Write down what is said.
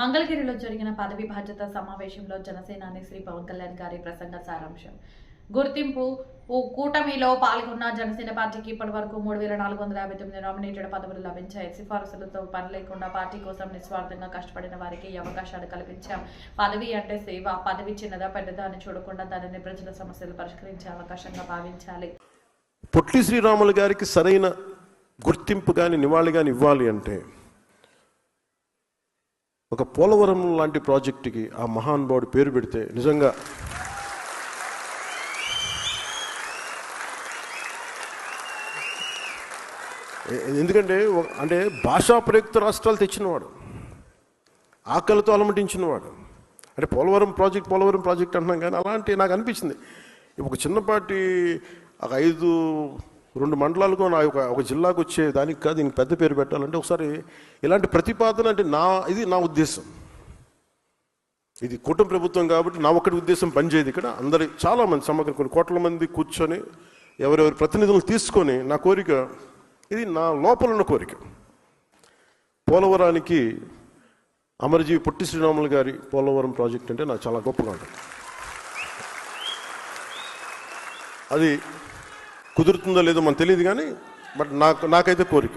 మంగళగిరిలో జరిగిన పదవి బాధ్యత సమావేశంలో జనసేనాని శ్రీ పవన్ కళ్యాణ్ గారి ప్రసంగ సారాంశం. గుర్తింపు కూటమిలో పాల్గొన్న జనసేన పార్టీకి ఇప్పటి వరకు మూడు వేల నాలుగు వందల యాభై తొమ్మిది నామినేటెడ్ పదవులు లభించాయి. సిఫార్సులతో పని లేకుండా పార్టీ కోసం నిస్వార్థంగా కష్టపడిన వారికి అవకాశాలు కల్పించాం. పదవి అంటే సేవ పదవి చిన్నదా పెద్దదా అని చూడకుండా దానిని ప్రజల సమస్యలు పరిష్కరించే అవకాశంగా భావించాలి. పొట్టి శ్రీరాములు గారికి సరైన గుర్తింపు కానీ నివాళి కానీ ఇవ్వాలి అంటే ఒక పోలవరం లాంటి ప్రాజెక్టుకి ఆ మహానుభావుడు పేరు పెడితే నిజంగా ఎందుకంటే అంటే భాషా ప్రయుక్త రాష్ట్రాలు తెచ్చినవాడు ఆకలితో అలమటించినవాడు. అంటే పోలవరం ప్రాజెక్ట్ పోలవరం ప్రాజెక్ట్ అంటున్నాం కానీ అలాంటి నాకు అనిపించింది. ఒక చిన్నపాటి ఒక ఐదు రెండు మండలాలకు నా ఒక ఒక జిల్లాకు వచ్చే దానికి కాదు దీనికి పెద్ద పేరు పెట్టాలంటే ఒకసారి ఇలాంటి ప్రతిపాదన అంటే నా ఇది నా ఉద్దేశం. ఇది కూటమి ప్రభుత్వం కాబట్టి నా ఒక్కటి ఉద్దేశం పనిచేయదు ఇక్కడ. అందరి చాలా మంది సమగ్ర కొన్ని కోట్ల మంది కూర్చొని ఎవరెవరి ప్రతినిధులను తీసుకొని నా కోరిక ఇది నా లోపల ఉన్న కోరిక. పోలవరానికి అమరజీవి పొట్టి శ్రీరాములు గారి పోలవరం ప్రాజెక్ట్ అంటే నాకు చాలా గొప్పగా ఉంటుంది. అది కుదురుతుందో లేదో మనకు తెలియదు కానీ బట్ నాకు నాకైతే కోరిక.